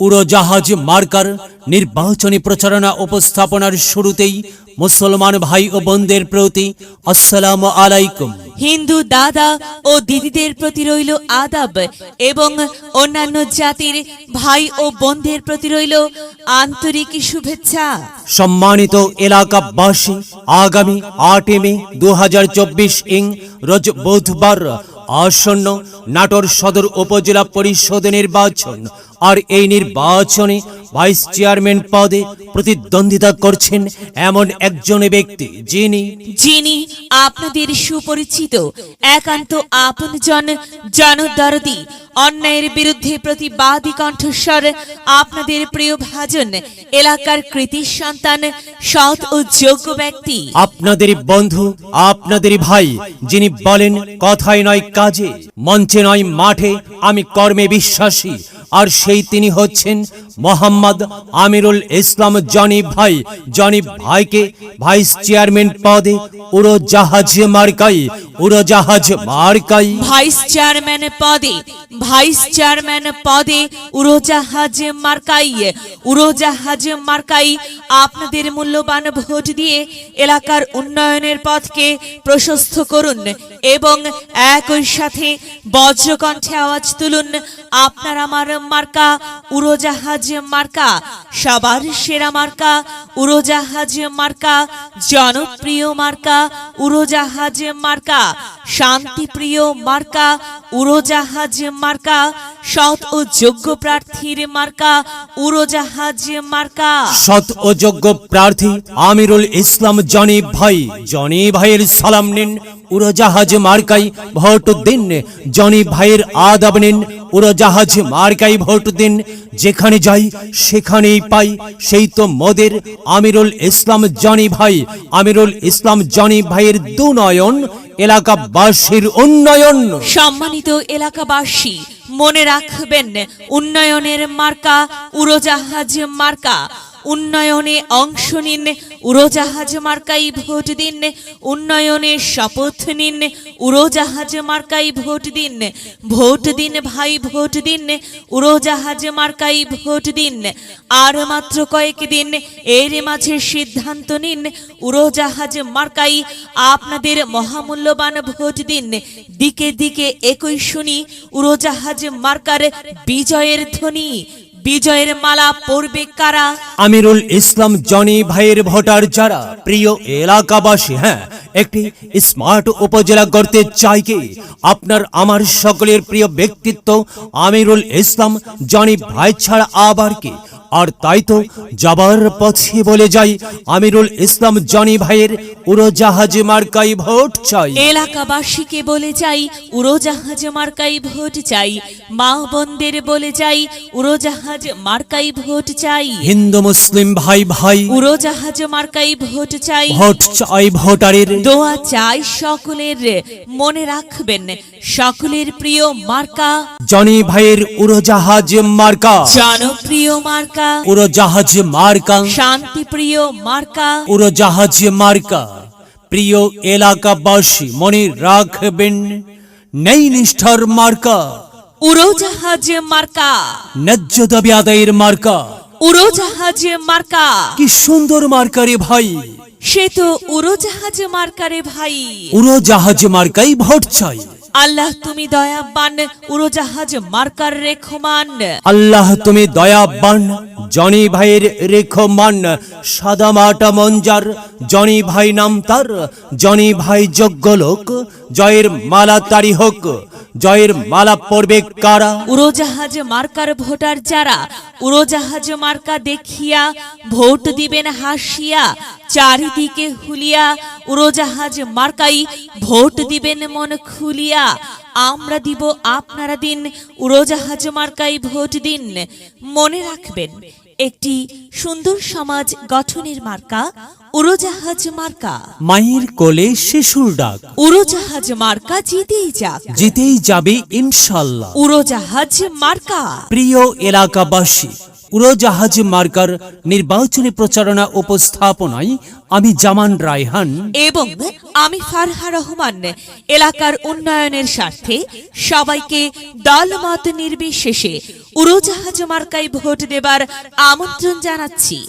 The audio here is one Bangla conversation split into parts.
উড়োজাহাজ মার্কার নির্বাচনী প্রচারণা উপস্থাপনার শুরুতেই মুসলমান ভাই ও বোনদের প্রতি আসসালামু আলাইকুম। হিন্দু দাদা ও দিদিদের প্রতি রইল আদাব এবং অন্যান্য জাতির ভাই ও বোনদের প্রতি রইল আন্তরিক শুভেচ্ছা। সম্মানিত এলাকাবাসী আগামী আটই মে দুহাজার চব্বিশ ইং রোজ বুধবার আসন্ন নাটোর সদর উপজেলা পরিষদ নির্বাচন। আর এই নির্বাচনে ভাইস চেয়ারম্যান পদে প্রতিদ্বন্দ্বিতা করছেন এমন একজন ব্যক্তি যিনি যিনি আপনাদের সুপরিচিত, একান্ত আপনজন, জনদরদি অন্যায়ের বিরুদ্ধে প্রতিবাদী কণ্ঠস্বর, আপনাদের প্রিয় ভাজন, এলাকার কৃতি সন্তান, সৎ ও যোগ্য ব্যক্তি। আপনাদের বন্ধু, আপনাদের ভাই, যিনি বলেন, কথায় নয় কাজে, মঞ্চে নয় মাঠে, আমি কর্মে বিশ্বাসী। আর সেই তিনি হচ্ছেন মোহাম্মদ আমিরুল ইসলাম জনি ভাই। জনি ভাইকে ভাইস চেয়ারম্যান পদে উড়োজাহাজ মার্কাই উড়োজাহাজ মার্কাই। ভাইস চেয়ারম্যান পদে, ভাইস চেয়ারম্যান পদে উড়োজাহাজ মার্কাই উড়োজাহাজ মার্কাই আপনাদের মূল্যবান ভোট দিয়ে এলাকার উন্নয়নের পথকে প্রশস্ত করুন এবং একই সাথে বজ্রকণ্ঠে আওয়াজ তুলুন, আপনার আমার মার্কা, উড়োজাহাজ মার্কা, সবার সেরা মার্কা, উড়োজাহাজ মার্কা, জনপ্রিয় মার্কা, উড়োজাহাজ মার্কা। শান্তিপ্রিয় মার্কা, উড়োজাহাজ মার্কা, সৎ ও যোগ্য প্রার্থীর মার্কা, উড়োজাহাজ মার্কা। সৎ ও যোগ্য প্রার্থী আমিরুল ইসলাম জনি ভাই। জনি ভাইয়ের সালাম নিন, উড়োজাহাজ মার্কাই ভোট দিন। জনি ভাইয়ের আদাব নিন, উড়োজাহাজ মার্কাই ভোট দিন। যেখানে যাই, সেখানেই পাই, সেই তো মোদের আমিরুল ইসলাম জনি ভাই। আমিরুল ইসলাম জনি ভাইয়ের দুনয়ন এলাকাবাসীর উন্নয়ন। সম্মানিত এলাকাবাসী মনে রাখবেন উন্নয়নের মার্কা উড়োজাহাজ মার্কা। উন্নয়নে অংশ নিন, উড়োজাহাজ মার্কাই ভোট দিন, উন্নয়নে শপথ নিন, উড়োজাহাজ মার্কাই ভোট দিন ভোট দিন ভাই ভোট দিন, উড়োজাহাজ মার্কাই ভোট দিন। আর মাত্র কয়েক দিন, এর মাঝে সিদ্ধান্ত নিন, উড়োজাহাজ মার্কাই আপনাদের মহামূল্যবান ভোট দিন। দিকে দিকে একই শুনি, উড়োজাহাজ মার্কার বিজয়ের ধ্বনি। বিজয়ের মালা পড়বে কারা? আমিরুল ইসলাম, জনি ভাইয়ের ভোটার যারা? প্রিয় এলাকাবাসী হ্যাঁ একটি স্মার্ট উপজেলা গড়তে চাই কি? আপনার, আমার সকলের প্রিয় ব্যক্তিত্ব আমিরুল ইসলাম, জনি ভাই ছাড়া আবার কি? আর তাই তো যাবার পথে বলে যাই। আমিরুল ইসলাম জনি ভাইয়ের উড়োজাহাজ মার্কাই ভোট চাই। এলাকাবাসীকে বলে যাই উড়োজাহাজ মার্কাই ভোট চাই। মা বোনদের বলে যাই উড়োজাহাজ মার্কাই ভোট চাই। হিন্দু মুসলিম ভাই ভাই উড়োজাহাজ মার্কাই ভোট চাই। ভোট চাই ভোটারের। দোয়া চাই সকলের মনে রাখবেন সকলের প্রিয় মার্কা। জনি ভাইয়ের উড়োজাহাজ মার্কা। জনপ্রিয় মার্কা। উড়োজাহাজ মার্কা। শান্তিপ্রিয় মার্কা। উড়োজাহাজ মার্কা। প্রিয় এলাকাবাসী মনে রাখবেন নেই নিষ্ঠার মার্কা। উড়োজাহাজ মার্কা। ন্যায্য দাবি আদায়ের মার্কা। উড়োজাহাজ মার্কা। কি সুন্দর মার্কা রে ভাই। সে তো উড়োজাহাজ মার্কারে ভাই। উড়োজাহাজ মার্কাই ভোট চাই। আল্লাহ তুমি দয়াবান উড়োজাহাজ মার্কার রেখমান। আল্লাহ তুমি দয়াবান জনি ভাইয়ের রেখো মান সাদা মাটা মঞ্জার জনি ভাই নাম তার জনি ভাই যোগ্য লোক জয়ের মালা তারি হোক জয়ের মালা পড়বে কারা? উড়োজাহাজ মার্কার ভোটার যারা উড়োজাহাজ মার্কা দেখিয়া ভোট দিবেন হাসিয়া, চারিদিকে হুলিয়া উড়োজাহাজ মার্কাই ভোট দিবেন মন খুলিয়া। আমরা দিব আপনারা দিন, উড়োজাহাজ মার্কাই ভোট দিন। মনে রাখবেন, একটি সুন্দর সমাজ গঠনের মার্কা উড়োজাহাজ মার্কা। মায়ের কোলে শিশুর ডাক। উড়োজাহাজ মার্কা জিতেই যাক। জিতেই যাবে ইনশাল্লাহ উড়োজাহাজ মার্কা। প্রিয় এলাকাবাসী উড়োজাহাজ মার্কার নির্বাচনী প্রচারণা উপস্থাপনায় আমি জামান রায়হান। এবং আমি ফারহা রহমান। এলাকার উন্নয়নের স্বার্থে সবাইকে দলমত নির্বিশেষে উড়োজাহাজ মার্কায় ভোট দেবার আমন্ত্রণ জানাচ্ছি।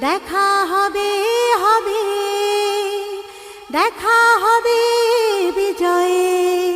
দেখা হবে হবে। দেখা হবে বিজয়ে।